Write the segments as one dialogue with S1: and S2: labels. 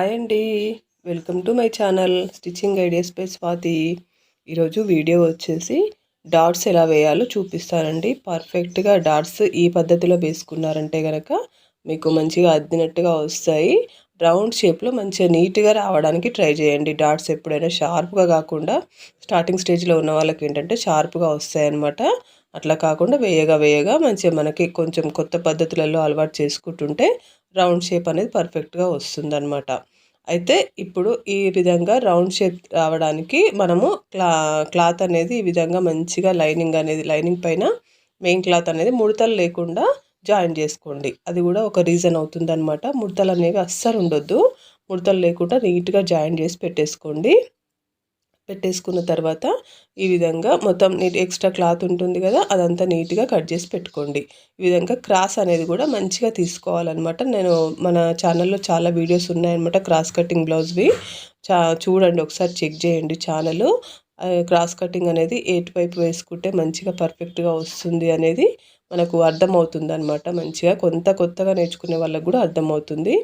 S1: Hi అండి. Welcome to my channel stitching ideas by Swathi ఈరోజు video వచ్చేసి dots ఎలా వేయాలో చూపిస్తానండి. పర్ఫెక్ట్గా డాట్స్ ఈ పద్ధతిలో వేసుకున్నారంటే కనుక మీకు మంచిగా అద్దినట్టుగా వస్తాయి. రౌండ్ షేప్లో మంచిగా నీట్గా రావడానికి ట్రై చేయండి. డాట్స్ ఎప్పుడైనా షార్ప్గా కాకుండా స్టార్టింగ్ స్టేజ్లో ఉన్న వాళ్ళకి ఏంటంటే షార్ప్గా వస్తాయన్నమాట అట్లా కాకుండా వేయగా వేయగా మంచిగా మనకి కొంచెం కొత్త పద్ధతులలో అలవాటు చేసుకుంటుంటే రౌండ్ షేప్ అనేది పర్ఫెక్ట్గా వస్తుందన్నమాట. అయితే ఇప్పుడు ఈ విధంగా రౌండ్ షేప్ రావడానికి మనము క్లా క్లాత్ అనేది ఈ విధంగా మంచిగా లైనింగ్ అనేది లైనింగ్ పైన మెయిన్ క్లాత్ అనేది ముడతలు లేకుండా జాయిన్ చేసుకోండి. అది కూడా ఒక రీజన్ అవుతుంది అనమాట ముడతలు అనేవి అస్సలు ఉండొద్దు. ముడతలు లేకుండా నీట్గా జాయిన్ చేసి పెట్టేసుకోండి. పెట్టేసుకున్న తర్వాత ఈ విధంగా మొత్తం నీట్ ఎక్స్ట్రా క్లాత్ ఉంటుంది కదా అదంతా నీట్గా కట్ చేసి పెట్టుకోండి. ఈ విధంగా క్రాస్ అనేది కూడా మంచిగా తీసుకోవాలన్నమాట. నేను మన ఛానల్లో చాలా వీడియోస్ ఉన్నాయన్నమాట క్రాస్ కటింగ్ బ్లౌజ్వి. చా చూడండి ఒకసారి చెక్ చేయండి ఛానల్. క్రాస్ కటింగ్ అనేది వైపు వేసుకుంటే మంచిగా పర్ఫెక్ట్గా వస్తుంది అనేది మనకు అర్థమవుతుంది అనమాట మంచిగా కొంత కొత్తగా నేర్చుకునే వాళ్ళకు కూడా అర్థమవుతుంది.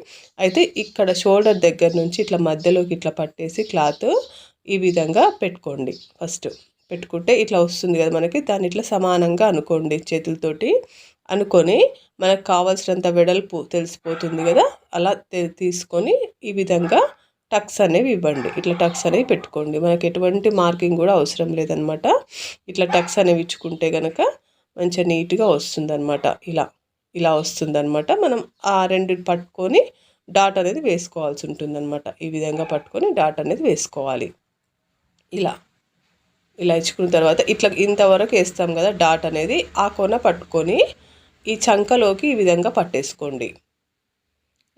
S1: అయితే ఇక్కడ షోల్డర్ దగ్గర నుంచి ఇట్లా మధ్యలోకి ఇట్లా పట్టేసి క్లాత్ ఈ విధంగా పెట్టుకోండి. ఫస్ట్ పెట్టుకుంటే ఇట్లా వస్తుంది కదా మనకి దాన్ని ఇట్లా సమానంగా అనుకోండి చేతులతోటి. అనుకొని మనకు కావాల్సినంత వెడల్పు తెలిసిపోతుంది కదా అలా తీసుకొని ఈ విధంగా టక్స్ అనేవి ఇవ్వండి. ఇట్లా టక్స్ అనేవి పెట్టుకోండి. మనకు ఎటువంటి మార్కింగ్ కూడా అవసరం లేదనమాట. ఇట్లా టక్స్ అనేవి ఇచ్చుకుంటే కనుక మంచిగా నీట్గా వస్తుందన్నమాట ఇలా ఇలా వస్తుందన్నమాట మనం ఆ రెండు పట్టుకొని డాట్ అనేది వేసుకోవాల్సి ఉంటుందన్నమాట ఈ విధంగా పట్టుకొని డాట్ అనేది వేసుకోవాలి. ఇలా ఇలా ఇచ్చుకున్న తర్వాత ఇట్లా ఇంతవరకు వేస్తాం కదా డాట్ అనేది ఆ కొన పట్టుకొని ఈ చంకలోకి ఈ విధంగా పట్టేసుకోండి.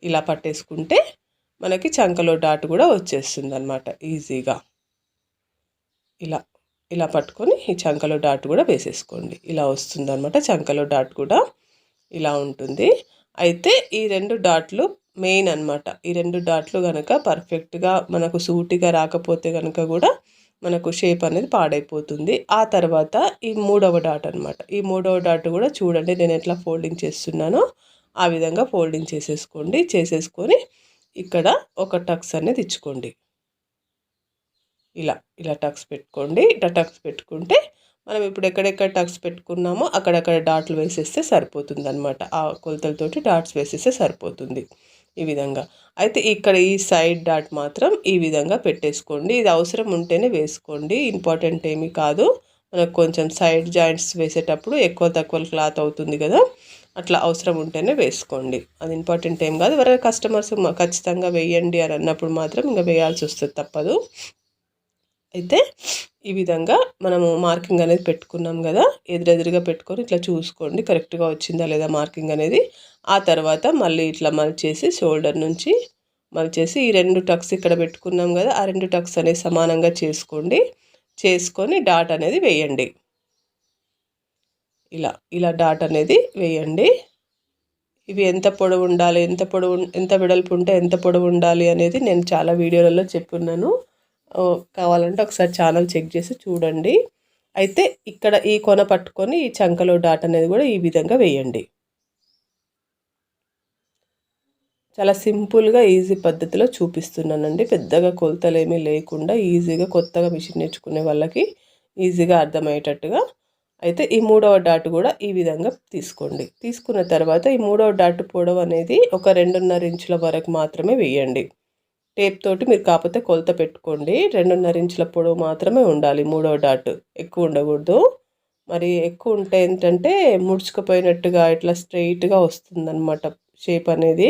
S1: ఇలా పట్టేసుకుంటే మనకి చంకలో డాట్ కూడా వచ్చేస్తుంది అనమాట ఈజీగా. ఇలా ఇలా పట్టుకొని ఈ చంకలో డాట్ కూడా వేసేసుకోండి. ఇలా వస్తుంది అనమాట చంకలో డాట్ కూడా ఇలా ఉంటుంది. అయితే ఈ రెండు డాట్లు మెయిన్ అనమాట ఈ రెండు డాట్లు కనుక పర్ఫెక్ట్గా మనకు సూటిగా రాకపోతే కనుక కూడా మనకు షేప్ అనేది పాడైపోతుంది. ఆ తర్వాత ఈ మూడవ డాట్ అనమాట ఈ మూడవ డాట్ కూడా చూడండి నేను ఎట్లా ఫోల్డింగ్ చేస్తున్నానో ఆ విధంగా ఫోల్డింగ్ చేసేసుకోండి. చేసేసుకొని ఇక్కడ ఒక టక్స్ అనేది ఇచ్చుకోండి. ఇలా ఇలా టక్స్ పెట్టుకోండి. ఇట్లా టక్స్ పెట్టుకుంటే మనం ఇప్పుడు ఎక్కడెక్కడ టక్స్ పెట్టుకున్నామో అక్కడక్కడ డాట్లు వేసేస్తే సరిపోతుంది అనమాట ఆ కొలతలతోటి డాట్స్ వేసేస్తే సరిపోతుంది. ఈ విధంగా. అయితే ఇక్కడ ఈ సైడ్ డాట్ మాత్రం ఈ విధంగా పెట్టేసుకోండి. ఇది అవసరం ఉంటేనే వేసుకోండి. ఇంపార్టెంట్ ఏమీ కాదు. మనకు కొంచెం సైడ్ జాయింట్స్ వేసేటప్పుడు ఎక్కువ తక్కువ క్లాత్ అవుతుంది కదా. అట్లా అవసరం ఉంటేనే వేసుకోండి. అది ఇంపార్టెంట్ ఏం కాదు. ఎవరైనా కస్టమర్స్ ఖచ్చితంగా వేయండి అని అన్నప్పుడు మాత్రం ఇంకా వేయాల్సి వస్తుంది తప్పదు. అయితే ఈ విధంగా మనము మార్కింగ్ అనేది పెట్టుకున్నాం కదా ఎదురెదురుగా పెట్టుకొని ఇట్లా చూసుకోండి కరెక్ట్గా వచ్చిందా లేదా మార్కింగ్ అనేది. ఆ తర్వాత మళ్ళీ ఇట్లా మలిచేసి షోల్డర్ నుంచి మలిచేసి ఈ రెండు టక్స్ ఇక్కడ పెట్టుకున్నాం కదా ఆ రెండు టక్స్ అనేది సమానంగా చేసుకోండి. చేసుకొని డాట్ అనేది వేయండి. ఇలా ఇలా డాట్ అనేది వేయండి. ఇవి ఎంత పొడవు ఉండాలి ఎంత పొడవు ఎంత వెడల్పు ఉంటే ఎంత పొడవు ఉండాలి అనేది నేను చాలా వీడియోలలో చెప్పున్నాను. కావాలంటే ఒకసారి ఛానల్ చెక్ చేసి చూడండి. అయితే ఇక్కడ ఈ కొన పట్టుకొని ఈ చంకలో డాట్ అనేది కూడా ఈ విధంగా వేయండి. చాలా సింపుల్గా ఈజీ పద్ధతిలో చూపిస్తున్నానండి. పెద్దగా కొలతలు ఏమీ లేకుండా ఈజీగా కొత్తగా మిషన్ నేర్చుకునే వాళ్ళకి ఈజీగా అర్థమయ్యేటట్టుగా. అయితే ఈ మూడవ డాట్ కూడా ఈ విధంగా తీసుకోండి. తీసుకున్న తర్వాత ఈ మూడవ డాట్ పొడవు అనేది ఒక రెండున్నర ఇంచుల వరకు మాత్రమే వేయండి. టేప్ తోటి మీరు కాకపోతే కొలత పెట్టుకోండి. రెండున్నర ఇంచుల పొడవు మాత్రమే ఉండాలి మూడో డాట్. ఎక్కువ ఉండకూడదు. మరి ఎక్కువ ఉంటే ఏంటంటే ముడుచుకుపోయినట్టుగా ఇట్లా స్ట్రెయిట్గా వస్తుందన్నమాట షేప్ అనేది.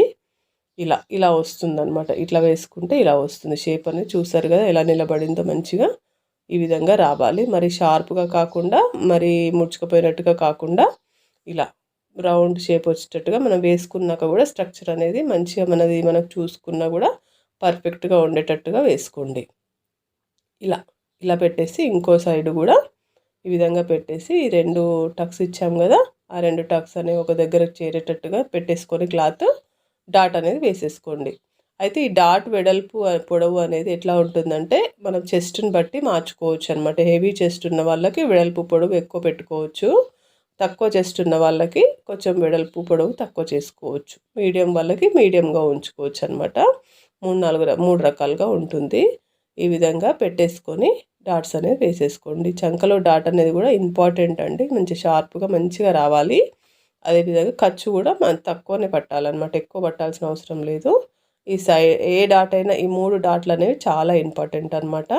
S1: ఇలా ఇలా వస్తుందన్నమాట. ఇట్లా వేసుకుంటే ఇలా వస్తుంది. షేప్ అనేది చూసారు కదా ఎలా నిలబడిందో మంచిగా ఈ విధంగా రావాలి. మరి షార్ప్గా కాకుండా మరి ముడుచుకుపోయినట్టుగా కాకుండా ఇలా రౌండ్ షేప్ వచ్చేటట్టుగా మనం వేసుకున్నాక కూడా స్ట్రక్చర్ అనేది మంచిగా మనది మనకు చూసుకున్నా కూడా పర్ఫెక్ట్గా ఉండేటట్టుగా వేసుకోండి. ఇలా ఇలా పెట్టేసి ఇంకో సైడ్ కూడా ఈ విధంగా పెట్టేసి రెండు టక్స్ ఇచ్చాం కదా ఆ రెండు టక్స్ అనేవి ఒక దగ్గర చేరేటట్టుగా పెట్టేసుకొని క్లాత్ డాట్ అనేది వేసేసుకోండి. అయితే ఈ డాట్ వెడల్పు పొడవు అనేది ఎట్లా ఉంటుందంటే మనం చెస్ట్ని బట్టి మార్చుకోవచ్చు అనమాట హెవీ చెస్ట్ ఉన్న వాళ్ళకి వెడల్పు పొడవు ఎక్కువ పెట్టుకోవచ్చు. తక్కువ చెస్ట్ ఉన్న వాళ్ళకి కొంచెం వెడల్పు పొడవు తక్కువ చేసుకోవచ్చు. మీడియం వాళ్ళకి మీడియంగా ఉంచుకోవచ్చు అనమాట మూడు నాలుగు మూడు రకాలుగా ఉంటుంది. ఈ విధంగా పెట్టేసుకొని డాట్స్ అనేది వేసేసుకోండి. చంకలో డాట్ అనేది కూడా ఇంపార్టెంట్ అండి. మంచి షార్ప్గా మంచిగా రావాలి. అదేవిధంగా ఖర్చు కూడా మన తక్కువనే పట్టాలన్నమాట. ఎక్కువ పట్టాల్సిన అవసరం లేదు. ఈ సై ఏ డాట్ అయినా ఈ మూడు డాట్లు అనేవి చాలా ఇంపార్టెంట్ అనమాట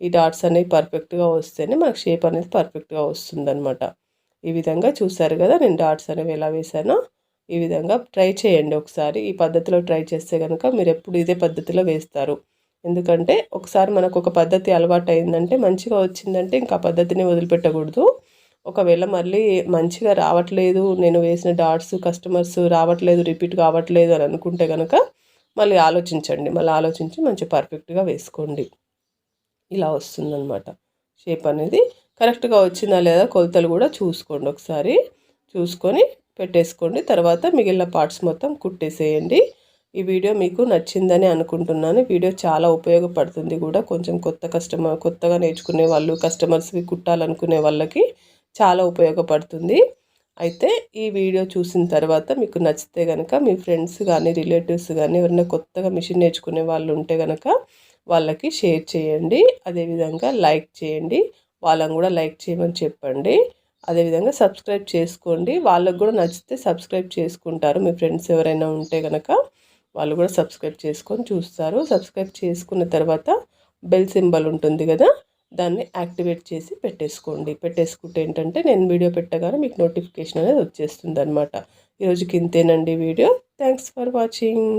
S1: ఈ డాట్స్ అనేవి పర్ఫెక్ట్గా వస్తేనే మనకు షేప్ అనేది పర్ఫెక్ట్గా వస్తుందన్నమాట. ఈ విధంగా చూసారు కదా నేను డాట్స్ అనేవి ఎలా వేసానో ఈ విధంగా ట్రై చేయండి ఒకసారి. ఈ పద్ధతిలో ట్రై చేస్తే కనుక మీరు ఎప్పుడు ఇదే పద్ధతిలో వేస్తారు. ఎందుకంటే ఒకసారి మనకు ఒక పద్ధతి అలవాటు అయిందంటే మంచిగా వచ్చిందంటే ఇంకా పద్ధతిని వదిలిపెట్టకూడదు. ఒకవేళ మళ్ళీ మంచిగా రావట్లేదు నేను వేసిన డాట్స్ కస్టమర్స్ రావట్లేదు రిపీట్ కావట్లేదు అని అనుకుంటే కనుక మళ్ళీ ఆలోచించండి. మళ్ళీ ఆలోచించి మంచి పర్ఫెక్ట్గా వేసుకోండి. ఇలా వస్తుందన్నమాట. షేప్ అనేది కరెక్ట్గా వచ్చిందా లేదా కొలతలు కూడా చూసుకోండి ఒకసారి. చూసుకొని పెట్టేసుకోండి. తర్వాత మిగిలిన పార్ట్స్ మొత్తం కుట్టేసేయండి. ఈ వీడియో మీకు నచ్చిందని అనుకుంటున్నాను. వీడియో చాలా ఉపయోగపడుతుంది కూడా. కొంచెం కొత్త కస్టమర్ కొత్తగా నేర్చుకునే వాళ్ళు కస్టమర్స్కి కుట్టాలనుకునే వాళ్ళకి చాలా ఉపయోగపడుతుంది. అయితే ఈ వీడియో చూసిన తర్వాత మీకు నచ్చితే కనుక మీ ఫ్రెండ్స్ కానీ రిలేటివ్స్ కానీ ఎవరైనా కొత్తగా మిషన్ నేర్చుకునే వాళ్ళు ఉంటే కనుక వాళ్ళకి షేర్ చేయండి. అదేవిధంగా లైక్ చేయండి. వాళ్ళని కూడా లైక్ చేయమని చెప్పండి. అదేవిధంగా సబ్స్క్రైబ్ చేసుకోండి. వాళ్ళకు కూడా నచ్చితే సబ్స్క్రైబ్ చేసుకుంటారు. మీ ఫ్రెండ్స్ ఎవరైనా ఉంటే కనుక వాళ్ళు కూడా సబ్స్క్రైబ్ చేసుకొని చూస్తారు. సబ్స్క్రైబ్ చేసుకున్న తర్వాత బెల్ సింబల్ ఉంటుంది కదా దాన్ని యాక్టివేట్ చేసి పెట్టేసుకోండి. పెట్టేసుకుంటే ఏంటంటే నేను వీడియో పెట్టగానే మీకు నోటిఫికేషన్ అనేది వచ్చేస్తుంది అనమాట ఈరోజుకి ఇంతేనండి వీడియో. Thanks for watching.